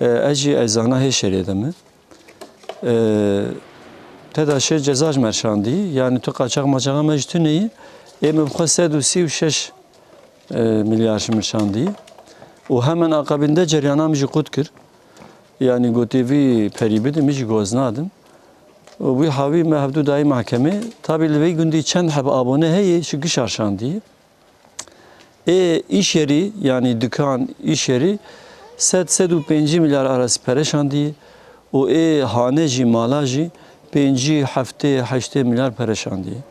اجی ازانا هشری دمه تداشه جزاج مرشاندی یعنی تو قاچاق ماچاق مجتو neyi emi bu sed u si u şeş e, milyar şmirşandi u hemen akabinde ceryanam jî qut kir yani gotevi peribidi mi jî goznadim و bu havi me hevdu dayı mahkeme tabi li vê gundî çend heb abone heye şu giş arşandiye e iş yeri yani dükkan iş yeri sed sed û pêncî milyar arası pereşandiye û ê hane jî mala jî pêncî milyar pereşandiye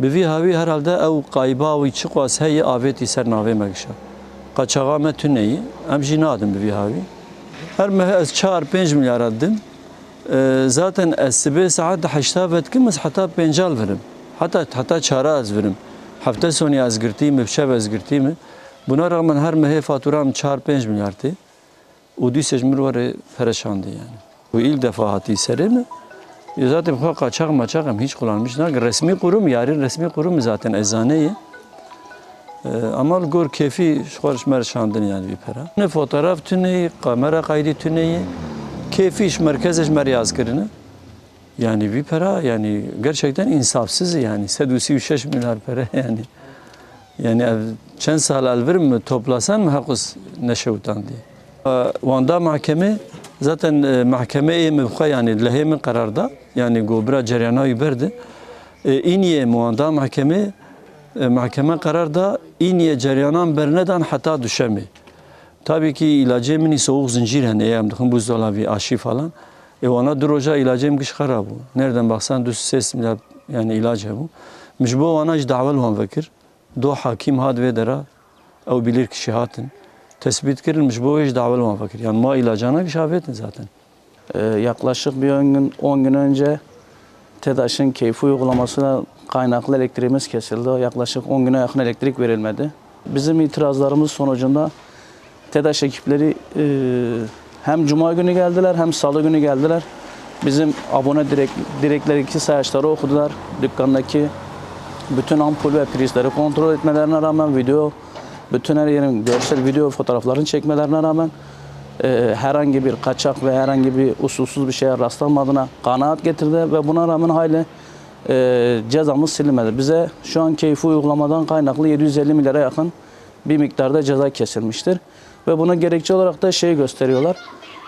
Bi vî herhalde ew qayba wî çi qas heye avêtî ser navê me gişa. Qaçaxa me tuneyî, em jî nadin bi. Her mehe ez çar pênc milyar din. Ee, Zaten ez sibê saet heşta vetkim ez heta pêncal verim. Heta heta çara ez verim. Hefte sonî ez girtî mi, şev ez girtî mi. Buna rağmen her mehe faturam çar pênc milyar tê. Û dîsej mir were pereşandî yani. Bu ilk defa hatî serê? Ya zaten bu kaçak maçak hiç kullanmış. Ne? Resmi kurum yarın resmi kurum zaten eczaneyi. Ee, ama gör keyfi şuarış merşandın yani bir para. Ne fotoğraf tüneyi, kamera kaydı tüneyi, keyfi iş merkez iş meryaz kırını. Yani bir para yani gerçekten insafsız yani. Sedusi 3 milyar para yani. Yani çen sal elverim mi toplasan mı hakus neşevutan diye. Ee, Van'da mahkeme zaten e, mahkemeye mevka yani lehemin kararda yani gobra ceryanayı yuberdi. E, İniye muanda mahkeme e, mahkeme kararda İniye ceryanan berneden hata düşemi. Tabii ki ilacı mini soğuk zincir hani eğer dıkın buzdolabı aşı falan. E ona duroca ilacım kış bu. Nereden baksan düz ses milyar yani ilacı bu. Mecbu ona hiç davel van vekir. Do hakim had ve dera. Ev bilir kişi hatin. Tespit kırılmış bu hiç davel van vekir. Yani ma ilacına kış afetin zaten. Ee, yaklaşık bir 10 gün, 10 gün önce TEDAŞ'ın keyfi uygulamasına kaynaklı elektriğimiz kesildi. Yaklaşık 10 güne yakın elektrik verilmedi. Bizim itirazlarımız sonucunda TEDAŞ ekipleri e, hem cuma günü geldiler hem salı günü geldiler. Bizim abone direkt, direkleri sayaçları okudular. Dükkandaki bütün ampul ve prizleri kontrol etmelerine rağmen video, bütün her yerin görsel video fotoğraflarını çekmelerine rağmen e, herhangi bir kaçak ve herhangi bir usulsüz bir şeye rastlanmadığına kanaat getirdi ve buna rağmen hala e, cezamız silinmedi. Bize şu an keyfi uygulamadan kaynaklı 750 milyara yakın bir miktarda ceza kesilmiştir. Ve buna gerekçe olarak da şey gösteriyorlar.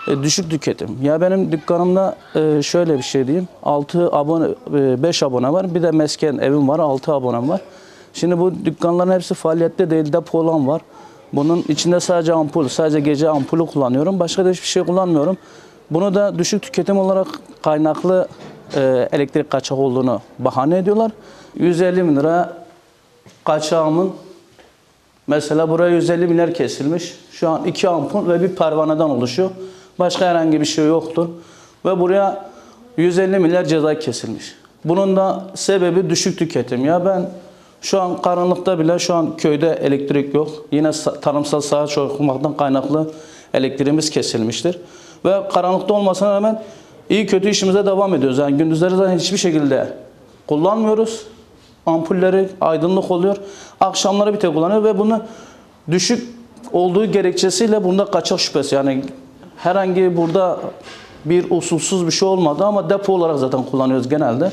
e, düşük tüketim. Ya benim dükkanımda e, şöyle bir şey diyeyim. 6 abone, 5 abone var. Bir de mesken evim var. 6 abonem var. Şimdi bu dükkanların hepsi faaliyette değil. Depo olan var. Bunun içinde sadece ampul, sadece gece ampulü kullanıyorum. Başka da hiçbir şey kullanmıyorum. Bunu da düşük tüketim olarak kaynaklı e, elektrik kaçak olduğunu bahane ediyorlar. 150 bin lira kaçağımın mesela buraya 150 milyar kesilmiş. Şu an iki ampul ve bir pervaneden oluşuyor. Başka herhangi bir şey yoktur. Ve buraya 150 milyar ceza kesilmiş. Bunun da sebebi düşük tüketim. Ya ben şu an karanlıkta bile şu an köyde elektrik yok. Yine sa- tarımsal saha çoğalmaktan kaynaklı elektriğimiz kesilmiştir. Ve karanlıkta olmasına rağmen iyi kötü işimize devam ediyoruz. Yani gündüzleri zaten hiçbir şekilde kullanmıyoruz. Ampulleri aydınlık oluyor. Akşamları bir tek kullanıyor ve bunu düşük olduğu gerekçesiyle bunda kaçak şüphesi. Yani herhangi burada bir usulsüz bir şey olmadı ama depo olarak zaten kullanıyoruz genelde.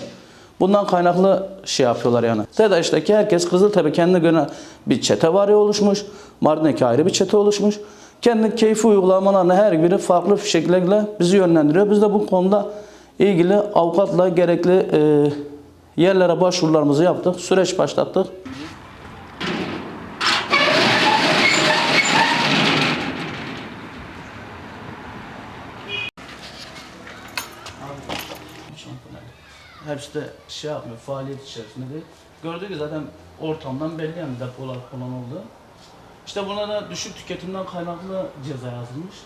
Bundan kaynaklı şey yapıyorlar yani. TEDAŞ'taki herkes Kızıltepe kendine göre bir çete var oluşmuş. Mardin'deki ayrı bir çete oluşmuş. Kendi keyfi uygulamalarını her biri farklı şekilde bizi yönlendiriyor. Biz de bu konuda ilgili avukatla gerekli e, yerlere başvurularımızı yaptık. Süreç başlattık. Hepsi de şey yapmıyor, faaliyet içerisinde değil. Gördüğünüz zaten ortamdan belli yani depolar falan oldu. İşte buna da düşük tüketimden kaynaklı ceza yazılmış.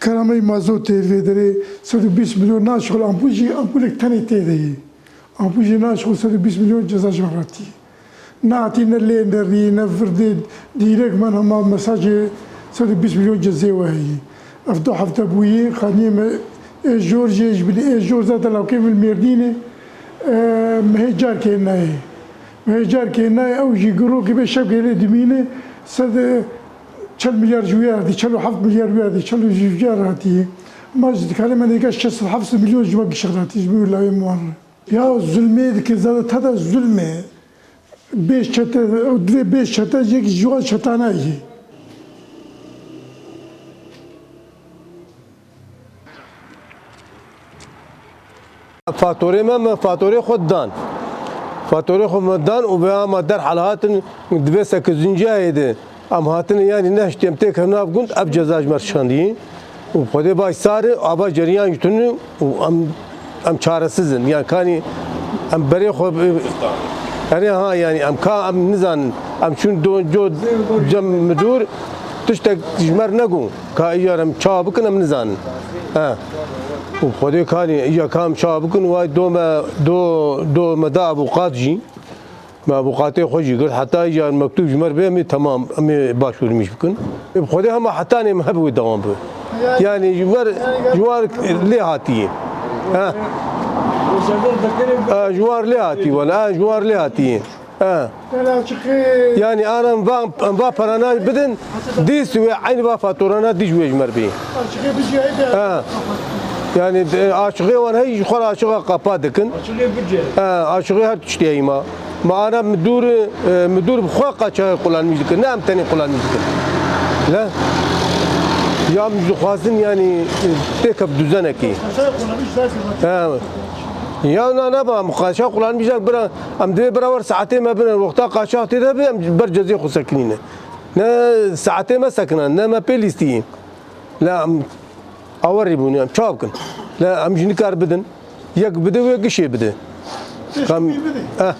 Karame mazot tevvederi 105 milyon naşol ampuji ampulek tane tedeyi. Ampuji naşol 105 milyon ceza şahratı. Naati ne lenderi ne verdi direkt ben ama mesajı 105 milyon ceza vahiyi. Afdo hafta buyi kanime e, George e, George zaten lakin merdine mehejaarkeennaahay mehejaarkeennaahay awgii garoogii bay shabkeena dimiine sida cal milyaar juyaardi calo xaf milyaar juyaardi calo juyaarati majd kalimadega şaşı hafsı milyon juva gişirati jbulavi muar ya zulme dike zada tada zulme beş çete dve beş çete jek juva çetanayi فاتوره من فاتوره خود دان فاتوره خود من دان و به اما در حال هاتن دبی سکزینجا هیده ام هاتن یعنی نشتیم تک هم ناف گند اب جزاج مرشاندی و خود باش سار آبا جریان یتونی و ام ام çaresizin yani kani ام بری خود yani ha yani ام ka ام nizan ام çün do jo cem müdür tiştek jmer negun ka iyar em ça bikin em nizanin û Xwedê kanî iya ka em ça bikin way dome do do meda abuqat jî me abuqatê xwe jî gir heta iyar mektûb ji mer bê em ê temam em ê başûrmîş bikin Xwedê hema hetanê me hebe wê yani ji wer ji war lê hatiye ji war lê hatî wala ji war hatiye Ha. Yani anam ba ba parana bidin dis ve aynı ba faturana diş vejmer bi. Ha. Yani e, aşığı var hey yukarı aşığa kapa dikin. Ha, aşığı her tuştiyeyim Ma ana e, müdür müdür e, bu kaçağı kullanmış dikin. Ne amteni kullanmış dikin. La. Ya müdür yani tekab düzenek. Ha. Ya na ne ba mukaşa kullanmışlar bira am de bira var saate ma bina vakta kaşa tede be am ber cezi khusaknine. Ne saate ma saknan ne ma pelisti. La am اوري بوني ام شابكن لا ام جني كار بدن يك بده ويك شي بده كم اه